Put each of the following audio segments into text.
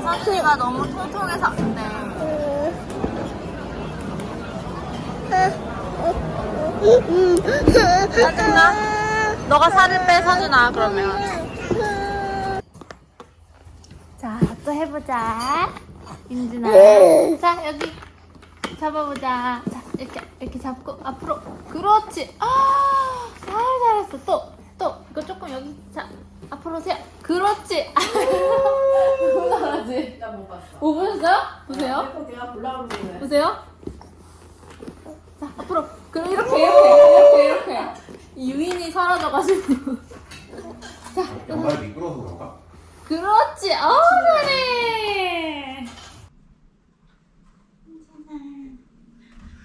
선수가 너무 통통해서 안 돼. 짜증나? 너가 살을 빼, 서준아, 그러면. 자, 또 해보자. 민준아. 자, 여기. 잡아보자. 자, 이렇게, 이렇게 잡고, 앞으로. 그렇지. 아, 잘 잘했어. 또, 또. 이거 조금 여기. 자, 앞으로 오세요. 그렇지. 잘하지? 나못 봤어. 못 보셨어요? 보세요. 보려고 그러네. 보세요. 자, 앞으로. 그럼 이렇게, 이렇게, 이렇게, 이렇게. 유인이 사라져가지고. 자, 양말 미끄러워서 그런가? 그렇지. 어, 잘해.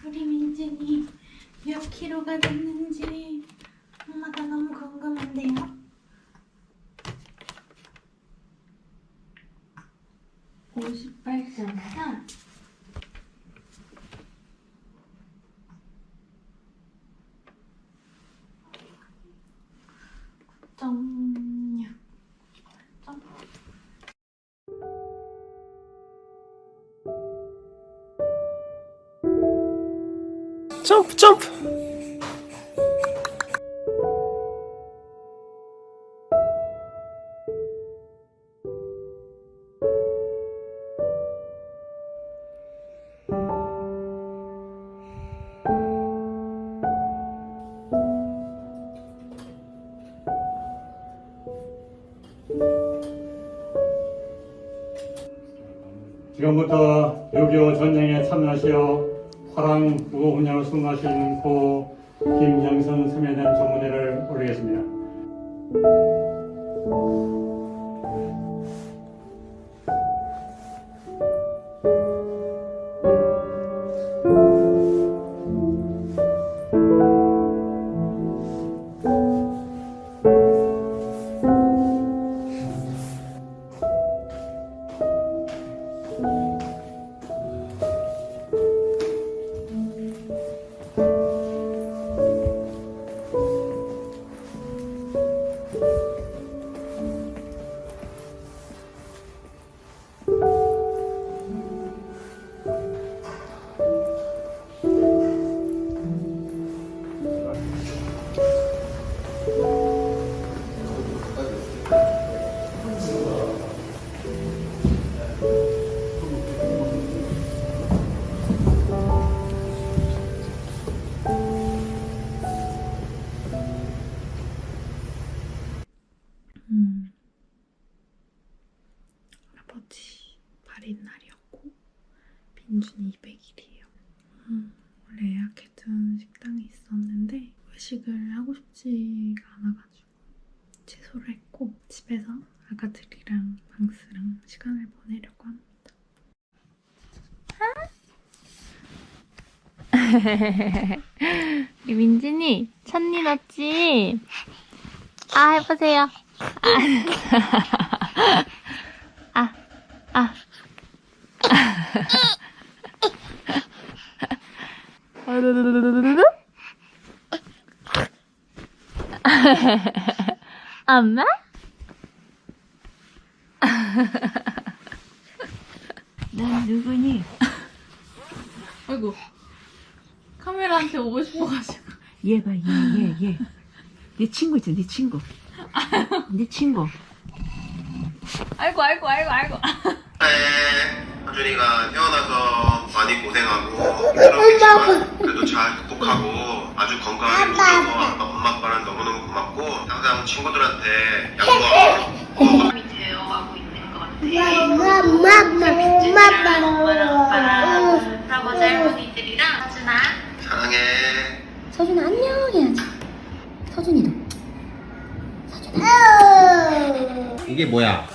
우리 민준이 몇 킬로가 됐는지 지금부터 6.25 전쟁에 참여하시어 화랑 무고훈장을 수행하신 고 김영선 세면대 전문의를 올리겠습니다. 빈준이 200일이에요. 음, 원래 예약해둔 식당이 있었는데 외식을 하고 싶지가 않아가지고 취소를 했고 집에서 아가들이랑 방스랑 시간을 보내려고 합니다. 우리 민진이 찬니 넣었지? 아, 해보세요. 아, 아. 엄마? 난 누구니? 아이고. 카메라한테 오고 싶어가지고. 얘 봐, 얘, 얘, 얘. 네 친구 있잖아, 네 친구. 네 친구. 아이고, 아이고, 아이고, 아이고. 한준이가 태어나서 많이 고생하고 힘들었겠지만 잘 극복하고 아주 건강하게 크셔서 엄마 아빠는 너무너무 고맙고 항상 친구들한테 양보하고 이 되어가고 있는 것 같아. 엄마랑 오빠랑 할아버지 할머니들이랑 서준아 사랑해 서준아 안녕 해야지. 서준이도. 이게 뭐야?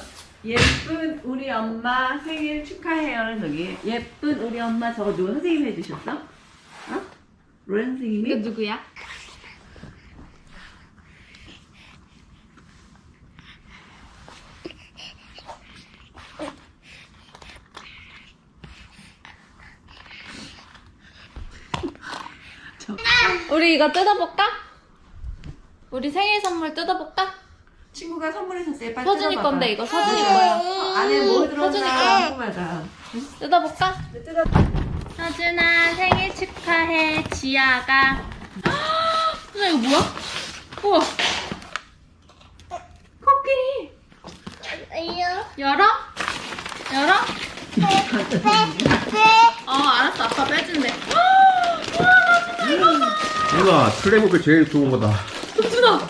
예쁜 우리 엄마 생일 축하해요는 저기. 예쁜 우리 엄마 저거 누가 선생님이 해주셨어? 어? 선생님이? 이거 누구야? 우리 이거 뜯어볼까? 우리 생일 선물 뜯어볼까? 친구가 선물해줬어요? 빨리 서준이 뜯어봐봐. 건데 이거 서준이 거야. 어, 안에 뭐 서준이 들어있나 궁금하다. 뜯어볼까? 뜯어. 서준아 생일 축하해 지아가. 나 이거 뭐야? 우와. 코끼리 열어? 열어? 어 알았어. 아빠 빼준대. 누나 플레이북이 제일 좋은 거다. 서준아.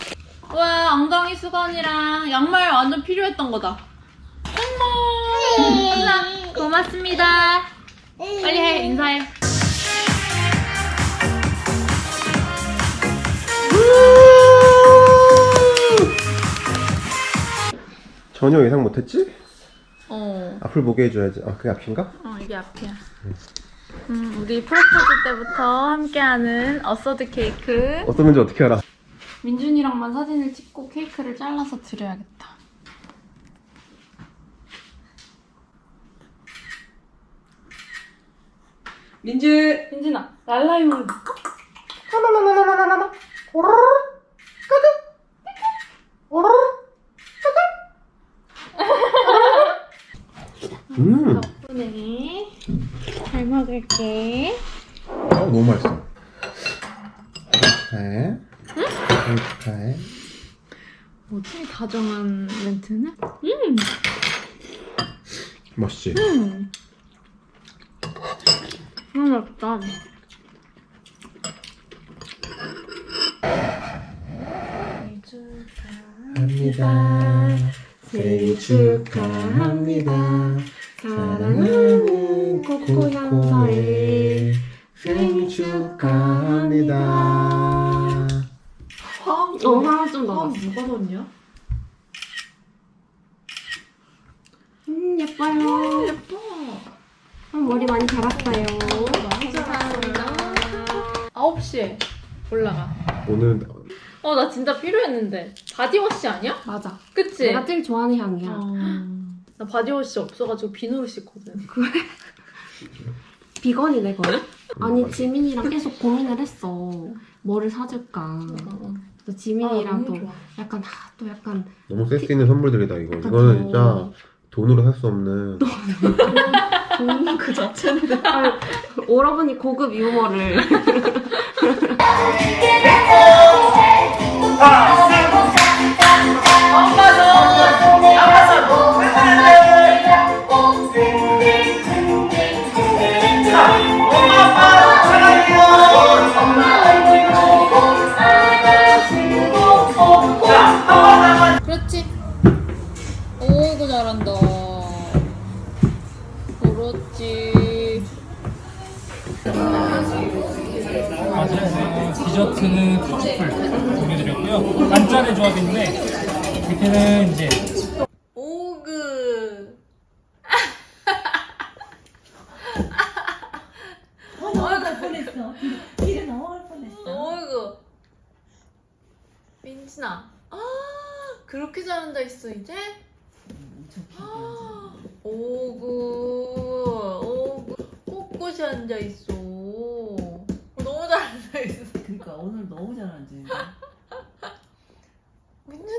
와 엉덩이 수건이랑 양말 완전 필요했던 거다. 어머 서준아 고맙습니다 빨리 해 인사해 전혀 예상 못했지? 어 앞을 보게 해줘야지. 아 그게 앞인가? 어, 이게 앞이야. 음, 우리 프로포즈 때부터 함께하는 어서드 케이크. 어떤지 어떻게 알아? 민준이랑만 사진을 찍고 케이크를 잘라서 드려야겠다. 민주. 민준아, 랄라이모 해볼까? 음, 덕분에 잘 먹을게. 아, 너무 맛있어. 축하해. 생일 축하해. 뭐지? 다정한 멘트는? 음, 맛있지? 음. 너무 맛있다. 합니다. 생일 축하합니다. 사랑하는 코코향사의 생일 축하합니다. 화음. 어, 화음 좀 화음 넣어봤어. 누가 넣냐? 음, 예뻐요. 예뻐. 어, 머리 많이 자랐어요. 감사합니다. 9시에 올라가. 오늘 어, 나 진짜 필요했는데. 바디워시 아니야? 맞아. 그치? 내가 제일 좋아하는 향이야. 어, 나 바디워시 없어가지고 비누로 씻거든. 비건이네, 거의? 아니, 맞아. 지민이랑 계속 고민을 했어. 뭐를 사줄까. 어. 그래서 지민이랑 아, 또 너무 좋아. 약간, 아, 또 약간, 너무 센스 있는 선물들이다 이거. 약간 이거는 더- 진짜 돈으로 살 수 없는. 돈그 자체는. 아, 오라버니 고급 유머를. 디저트는 트러플 보내드렸고요. 단짠의 조합인데 밑에는 이제 오그. 넘어갈 뻔했어. 길에 넘어갈 뻔했어. 어이구. 민진아. 아, 그렇게 잘한다 했어, 이제? 아, 오구. 오구. 꼿꼿이 앉아있어. 너무 잘한다 했어. 그러니까 오늘 너무 잘하지.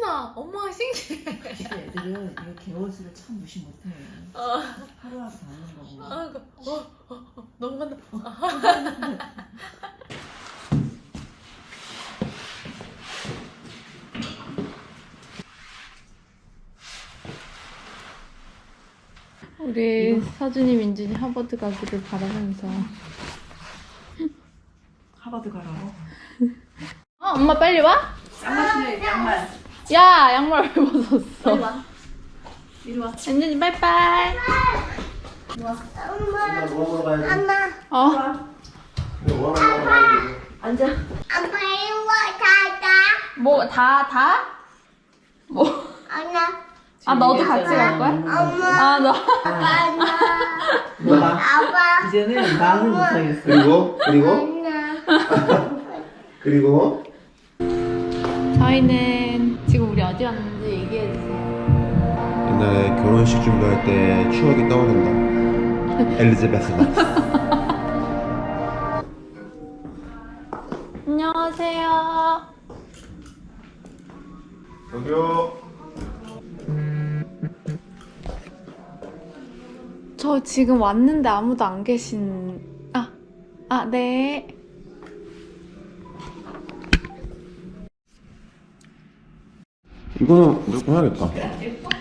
민준아, 엄마가 신기해. 애들은 이거 개월수를 참 무시 못해. 어, 하루하루 다는 거고. 아이고, 어, 어, 어, 넘어간다. 우리 서준이 민준이 하버드 가기를 바라면서 하버드 가라고. 어, 엄마 빨리 와? 쌍마신의 양말. 야 양말 왜 벗었어? 이리 와. 민준이 빠이빠이 엄마 뭐 먹으러 가야지? 어? 뭐 먹으러 가야지? 앉아. 뭐다 다? 뭐? 아 너도 같이 갈 거야? 아 너? 누나. 이제는 마음을 못하겠어. 그리고 그리고 그리고 저희는 어디 왔는지 얘기해주세요. 옛날에 결혼식 준비할 때 추억이 떠오른다. 엘리자베스 안녕하세요. 여기요. 저 지금 왔는데 아무도 안 계신. 아, 아 네. 이거는 무조건 해야겠다.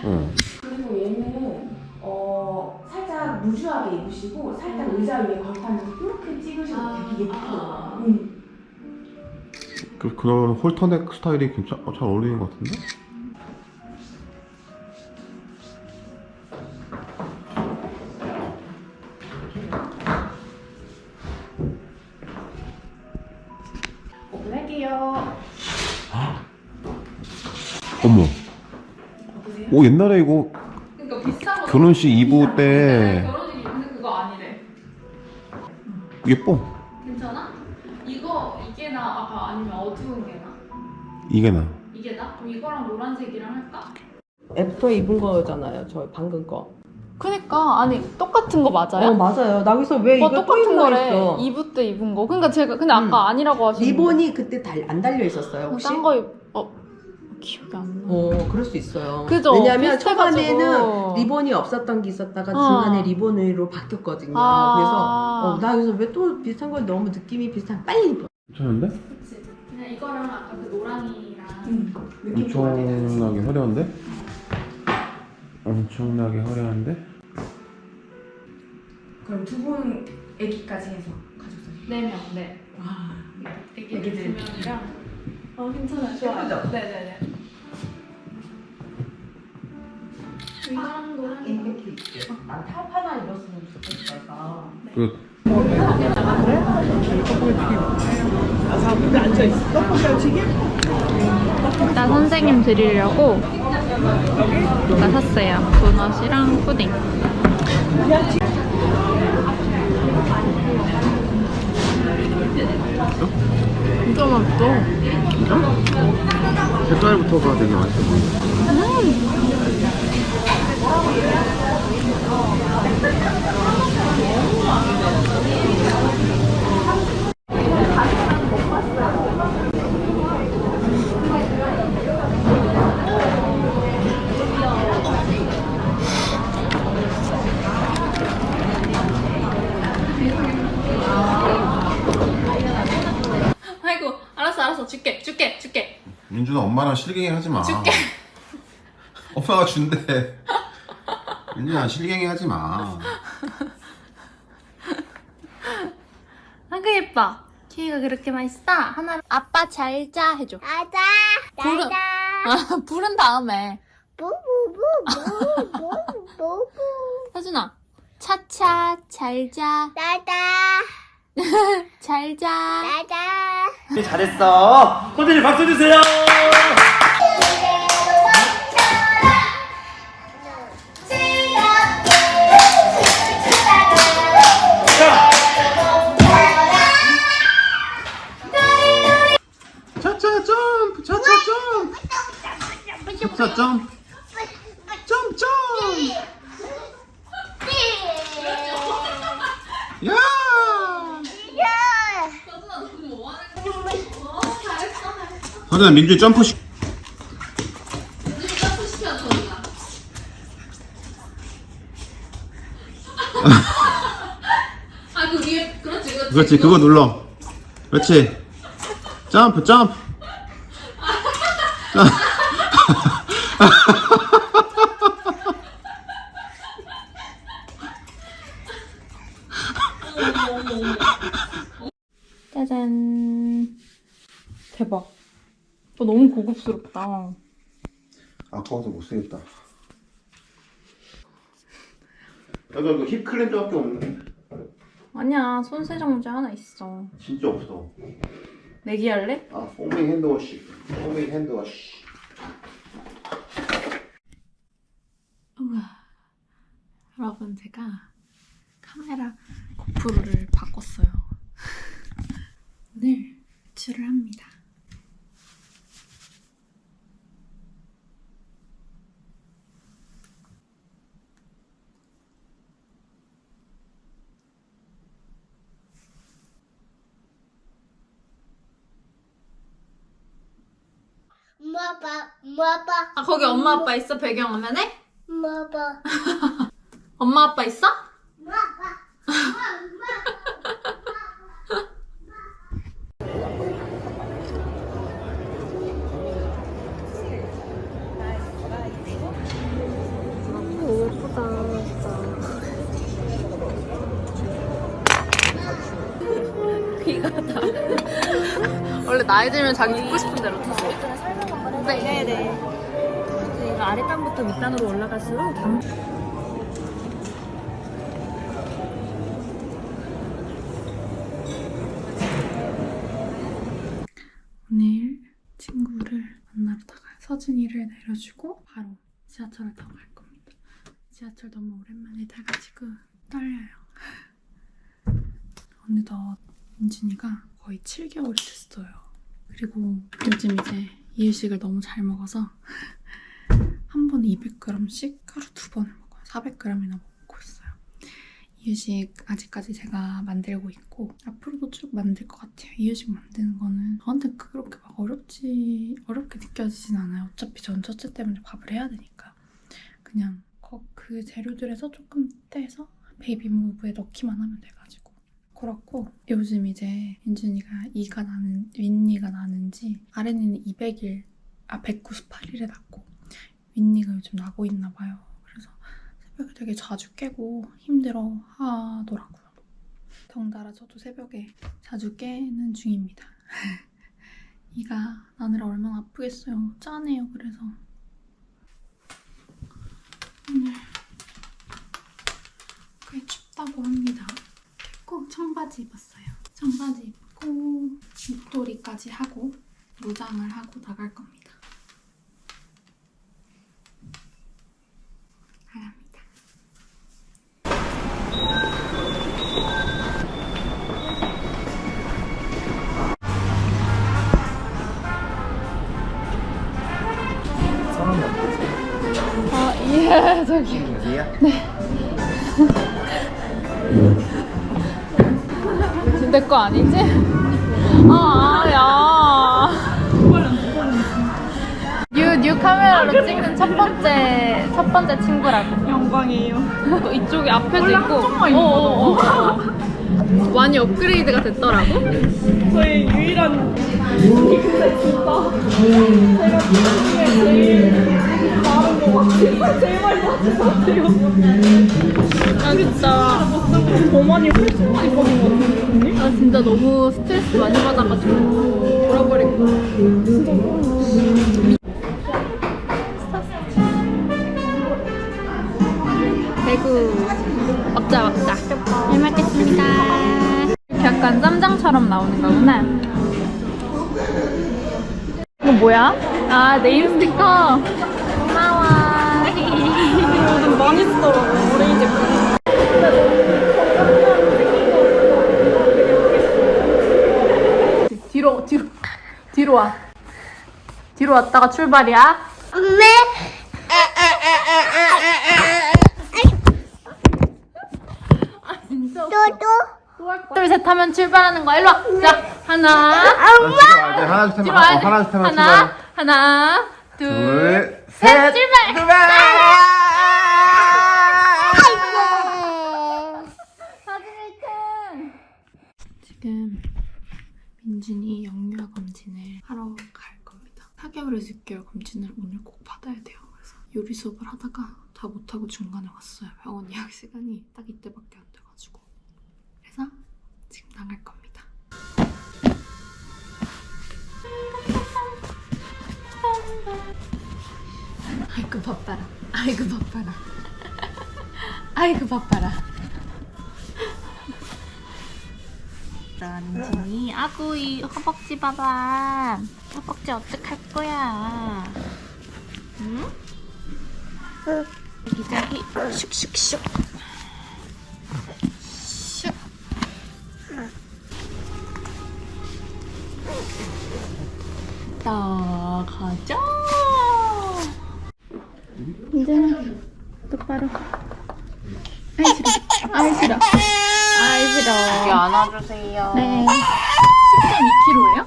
응. 그리고 얘는 어 살짝 루즈하게 입으시고 살짝 의자 위에 걸터하면서 이렇게 찍으셔도 되게 예쁘더라고요. 음. 그, 그런 홀터넥 스타일이 괜찮, 어, 잘 어울리는 것 같은데? 오, 옛날에 이거 그러니까 비싼 거. 결혼식 2부 때 결혼식 입는 그거 아니래. 예뻐. 괜찮아? 이거 이게 나 아까 아니면 어두운 게 나? 이게 나. 이게 나? 그럼 이거랑 노란색이랑 할까? 애프터 입은 거잖아요. 저 방금 거. 그니까 아니 똑같은 거 맞아요? 어 맞아요. 나 그래서 왜 어, 이거 또 똑같은 입나 거래. 했어. 2부 때 입은 거. 그러니까 제가 근데 아까 음. 아니라고 하시는 리본이 그때 달, 안 달려 있었어요 혹시? 딴거 입... 어 기억이 안 나. 어 그럴 수 있어요. 그죠? 왜냐면 비슷해가지고. 초반에는 리본이 없었던 게 있었다가 어. 중간에 리본으로 바뀌었거든요. 아. 그래서 어, 나 그래서 왜 또 비슷한 걸 너무 느낌이 비슷한 빨리 입어. 괜찮은데? 그치. 그냥 이거랑 아까 그 노랑이랑 엄청나게 화려한데? 엄청나게 화려한데? 그럼 두 분 애기까지 해서 가족 사진. 네 명, 네. 와. 애기들 두 애기들. 명이랑. 어 괜찮아요. 좋아요. 예쁘죠? 네네네. 이거랑 노랑이. 난탑 하나 입었으면 좋겠다. 그, 일단 선생님 드리려고 나 샀어요. 도넛이랑 푸딩. 진짜 맛있어. 색깔부터가 되게 맛있어 보여. 아이 줄게, 줄게, 줄게. 민준아 엄마랑 실갱이 하지 마. 줄게. 엄마가 준대. 민준아 실갱이 하지 마. 아그 예뻐. 케이크가 그렇게 맛있어? 하나 아빠 잘자 해줘. 나다 부른 아, 부른 다음에 부부부부부부부 서준아 차차 잘 자. 나다 잘 자. 나다 잘했어. 선생님 박수 주세요. 차차 점프, 차차 점프. 차차 점프. 점프, 점프. 야! 서준아 민준 점프 시. 아그 위에 그렇지 그렇지. 그렇지 그거 눌러. 그렇지. 점프 점프. 점 프. 짜잔. 대박. 어, 너무 고급스럽다. 아까워서 못 쓰겠다. 여기 그 힙클렌저밖에 없는데 아니야 손 세정제 하나 있어. 진짜 없어. 내기 할래? 아 포밍 핸드워시. 포밍 핸드워시. 우와. 여러분 제가 카메라 고프로를 바꿨어요. 오늘 외출을 합니다. 엄마 아빠 엄마 아빠 아 거기 엄마 아빠 있어 배경 화면에? 엄마 아빠 엄마 아빠 있어? 원래 나이 들면 자기 듣고 싶은 대로 타세요. 네. 네네. 저희가 아랫단부터 밑단으로 올라갈수록 당... 오늘 친구를 만나러 나가요. 서준이를 내려주고 바로 지하철을 타고 갈 겁니다. 지하철 너무 오랜만에 타가지고 떨려요. 어느덧 민준이가 거의 7개월이 됐어요. 그리고 요즘 이제 이유식을 너무 잘 먹어서 한 번에 200g씩 하루 두 번을 먹어요. 400g이나 먹고 있어요. 이유식 아직까지 제가 만들고 있고 앞으로도 쭉 만들 것 같아요. 이유식 만드는 거는 저한테 그렇게 막 어렵지 어렵게 느껴지진 않아요. 어차피 전 첫째 때문에 밥을 해야 되니까 그냥 거- 그 재료들에서 조금 떼서 베이비 무브에 넣기만 하면 돼가지고 그렇고 요즘 이제 민준이가 이가 나는 윗니가 나는지 아랫니는 200일 아 198일에 났고 윗니가 요즘 나고 있나 봐요. 그래서 새벽에 되게 자주 깨고 힘들어 하더라고요. 덩달아 저도 새벽에 자주 깨는 중입니다. 이가 나느라 얼마나 아프겠어요. 짠해요. 그래서 오늘 꽤 춥다고 합니다. 꼭 청바지 입었어요. 청바지 입고 목도리까지 하고 무장을 하고 나갈 겁니다. 나갑니다. 지금 내 거 아니지? 아, 아, 야. 뉴, 뉴 카메라로 찍는 첫 번째, 첫 번째 친구라고. 영광이에요. 이쪽에 앞에도 있고. 어, 어, 어, 어. 많이 업그레이드가 됐더라고. 아 진짜 더 많이 훨씬 많이 받은 것 같은데? 아 진짜 너무 스트레스 많이 받아가지고 돌아버리고 대구. 먹자 먹자. 잘 먹겠습니다. 약간 쌈장처럼 나오는 거구나. 이거 뭐야? 아 네임 스티커 고마워 많이 쓰더라고 오레이즈 뒤로 뒤로 뒤로 와 뒤로 왔다가 출발이야 엄마. 진짜 또또. 둘셋 하면 출발하는 거야 일로 와 자 하나 하나 둘 셋. 뒤로 와야 돼 하나 둘 셋. 하나 하나 둘 둘, 셋 셋. 출발 사진 지금 민준이 영유아 검진을 하러 갈 겁니다. 4개월에서 6개월 검진을 오늘 꼭 받아야 돼요. 그래서 요리 수업을 하다가 다 못하고 중간에 왔어요. 병원 예약 시간이 딱 이때밖에 안 돼가지고. 그래서 지금 나갈 겁니다. 아이고 바빠라. 아이고 바빠라. 아이고 바빠라. 민진이. 아구 이 허벅지 봐봐. 허벅지 어떡할 거야? 응? 저기 저기. 슉슉슉. 슉. 나가자 민진아 똑바로 아이 싫어 아이 싫어 아이 싫어 안아주세요. 네. 10.2kg예요?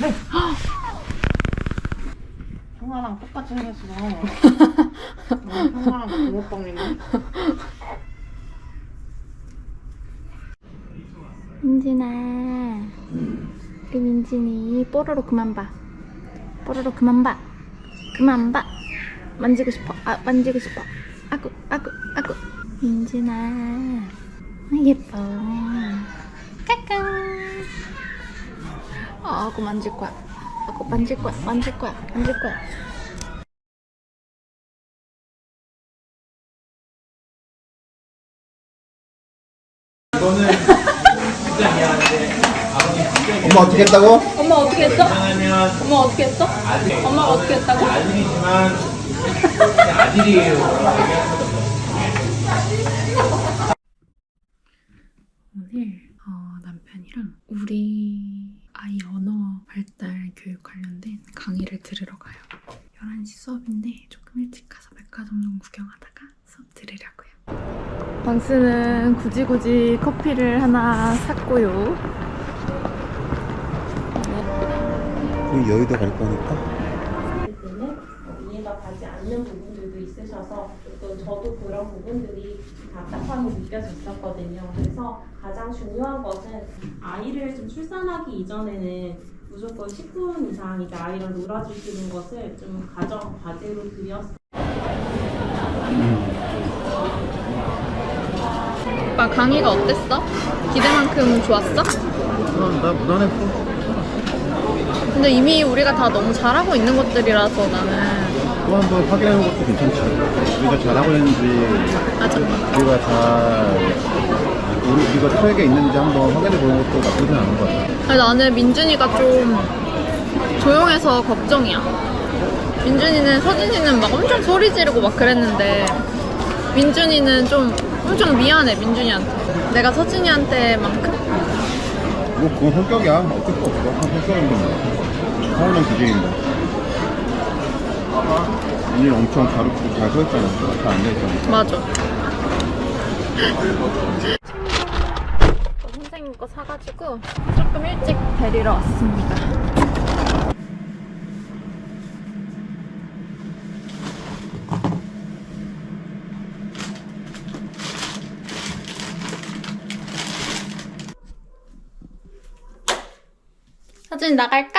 형아랑 똑같이 생겼어. 형아랑 붕어빵이네. 민진아. 우리 민진이 뽀로로 그만 봐. 뽀로로 그만 봐. 그만 봐. 만지고 싶어. 아, 만지고 싶어. 아구, 아구, 아구. 민진아. 아, 예뻐. 까꿍. 아구 만질 거야. 아구 만질 거야. 만질 거야. 만질 거야. 엄마 어떻게 했다고? 엄마 어떻게 했어? 엄마 어떻게 했어? 엄마가 어떻게 했다고? 오늘 어, 남편이랑 우리 아이 언어 발달 교육 관련된 강의를 들으러 가요. 11시 수업인데 조금 일찍 가서 백화점 좀 구경하다가 수업 방스는 굳이 굳이 커피를 하나 샀고요. 그럼 여의도 갈 거니까. 이해가 가지 않는 부분들도 있으셔서 또 저도 그런 부분들이 답답함이 느껴졌었거든요. 그래서 가장 중요한 것은 아이를 좀 출산하기 이전에는 무조건 10분 이상 이제 아이랑 놀아주시는 것을 좀 가정 과제로 드렸어요. 오빠 강의가 어땠어? 기대만큼 좋았어? 나 무난했어. 근데 이미 우리가 다 너무 잘하고 있는 것들이라서 나는 또 한 번 확인하는 것도 괜찮지. 우리가 잘하고 있는지, 맞아. 우리가 잘, 우리, 우리가 트랙에 있는지 한번 확인해 보는 것도 나쁘진 않은 것 같아. 아니, 나는 민준이가 좀 조용해서 걱정이야. 민준이는 서진이는 막 엄청 소리 지르고 막 그랬는데 민준이는 좀 엄청 미안해 민준이한테. 내가 서진이한테만큼 뭐, 그건 성격이야. 어쩔 수 없어. 한 성격인데 뭐. 서울만 기준인데. 언니 엄청 가르치고 잘 서있잖아. 잘 앉아있잖아. 맞아. 선생님 거 사가지고 조금 일찍 데리러 왔습니다. 서진 나갈까?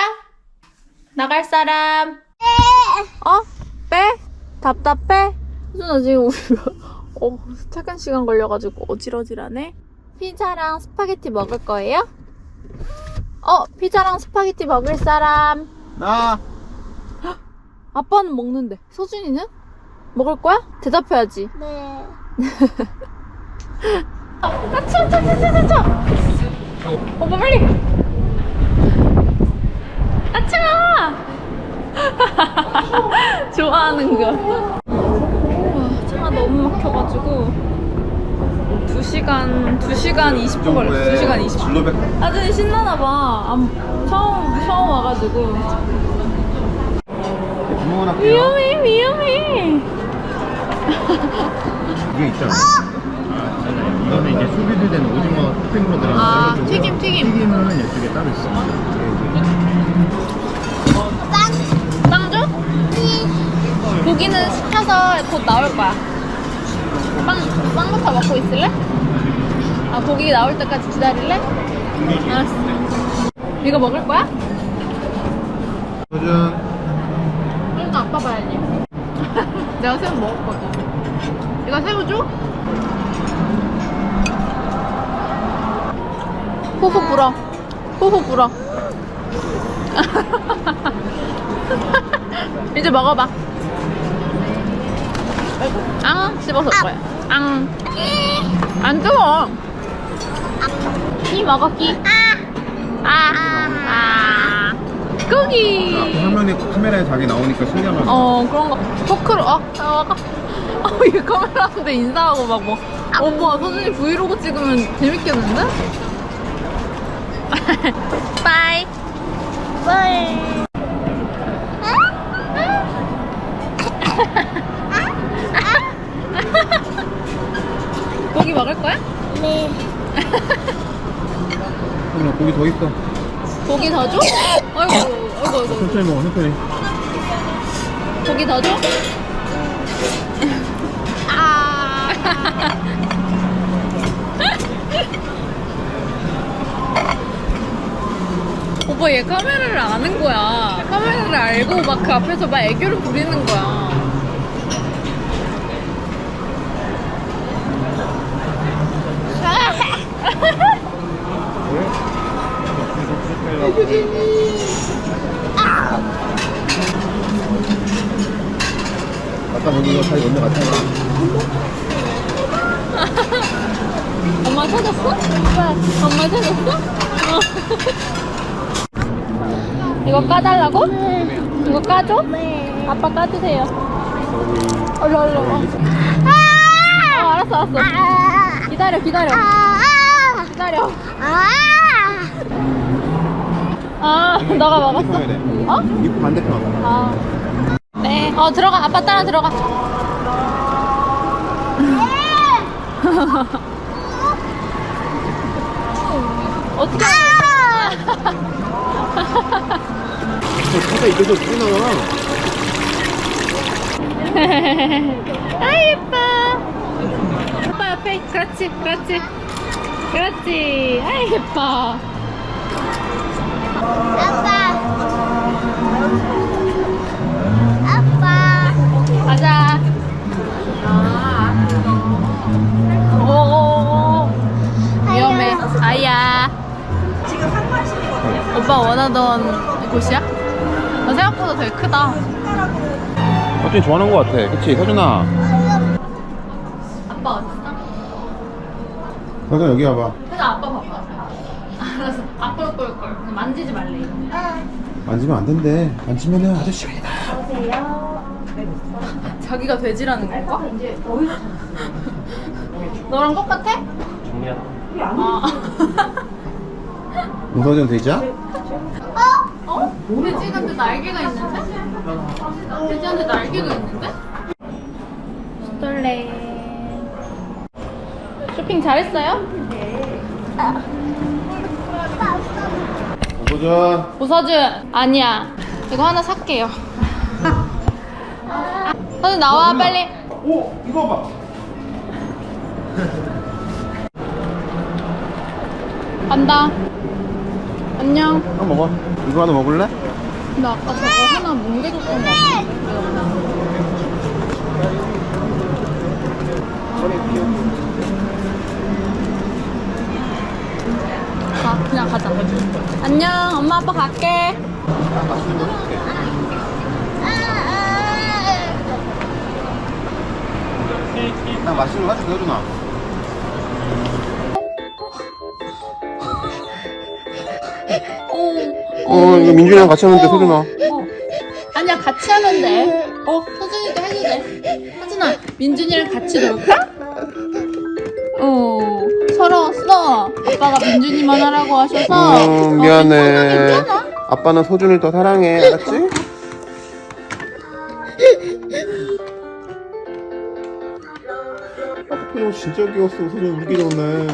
나갈 사람? 어? 빼? 답답해? 수준아 지금 우리가 어, 퇴근 시간 걸려가지고 어질어질하네. 피자랑 스파게티 먹을 거예요? 어, 피자랑 스파게티 먹을 사람. 나! 아빠는 먹는데 서준이는 먹을 거야? 대답해야지. 네. 아 차, 차, 차, 차, 차, 차. 오빠 빨리. 아차. 좋아하는 거. 와, 차가 너무 막혀가지고 2시간, 2시간 20분 걸렸어. 2시간 20분. 진로백 아준이 신나나봐. 처음, 처음 와가지고. 위험해, 위험해. 그게 있잖아. 그다음에 이제 수비드된 오징어 토핑으로 들어간 아. 튀김, 튀김. 튀김은 이쪽에 따로 있습 니다. 빵 줘? 고기는 시켜서 곧 나올 거야. 빵, 빵부터 먹고 있을래? 아, 고기 나올 때까지 기다릴래? 알았어. 이거 먹을 거야? 서준, 일단 아빠 봐야지. 내가 새우 먹었거든. 이거 새우 줘? 호호 불어. 호호 불어. 이제 먹어봐. 앙 씹어서 먹어야. 앙. 안 뜨거. 끼 먹어 끼. 아. 아. 고기. 앞에 화면에 카메라에 자기 나오니까 신기하면 어 그런 거 포크로 어, 어, 어 이게 카메라한테 인사하고 막 뭐 어머 서준이 브이로그 찍으면 재밌겠는데? 빠이 빠이 고기 먹을 거야? 네. 그럼 고기 더 있어. 고기 더 줘? 아이고 아이고 아이고 천천히 먹어, 천천히. 고기 더 줘? 아. 오빠 얘 카메라를 아는 거야. 카메라를 알고 막 그 앞에서 막 애교를 부리는 거야. 아까 거기 사이 언니 같아. 엄마 찾았어? 엄마 찾았어? 어. 이거 까달라고? 이거 까줘? 아빠 까주세요. 얼른 얼른. 어. 어, 알았어 알았어. 기다려 기다려. 기다려. 아 너가 먹었어? 어? 입 반대편. 아. 네. 어 들어가. 아빠 따라 들어가. 어떻게? 차가 입에서 쭉 나와. 아 예뻐. 아빠 옆에. 그렇지, 그렇지, 그렇지. 아 예뻐. 아빠. 아빠. 가자. 오. 위험해. 아야. 지금 상관심이거든요. 오빠 원하던 곳이야? 나 생각보다 되게 크다. 서준이 좋아하는 거 같아. 그치, 서준아. 아빠 어딨어? 서준 여기 와봐. 그래서 아빠 봐봐. 알았어. 아빠 볼 걸. 근데 만지지 말래 이거. 만지면 안 된대. 만지면은 아저씨가 있다. 자기가 돼지라는 건가? 너랑 똑같아? 아. 우서준 되자? 어? 돼지한테 날개가 있는데? 돼지한테 날개가 있는데? 스톨레 쇼핑 잘했어요? 우서준. 보서준 아니야 이거 하나 살게요 서준 나와 빨리 오, 이거 봐. 간다 안녕 이거 먹어. 이거 하나 먹을래? 나 아까 저거 하나 뭉개줬던 거 같아 가 그냥 가자 안녕 엄마 아빠 갈게 나 맛있는 거 가지고 서준아. 어, 이거 민준이랑 같이 하는데 서준아. 아니야 같이 하면 돼. 어 서준이도 해도 돼. 서준아 민준이랑 같이 놀까? 어 서러웠어. 아빠가 민준이만 하라고 하셔서. 어, 어, 미안해. 괜찮아, 괜찮아. 아빠는 서준을 더 사랑해. 알았지? 아, 표정 진짜 귀여웠어. 서준 울기 전에.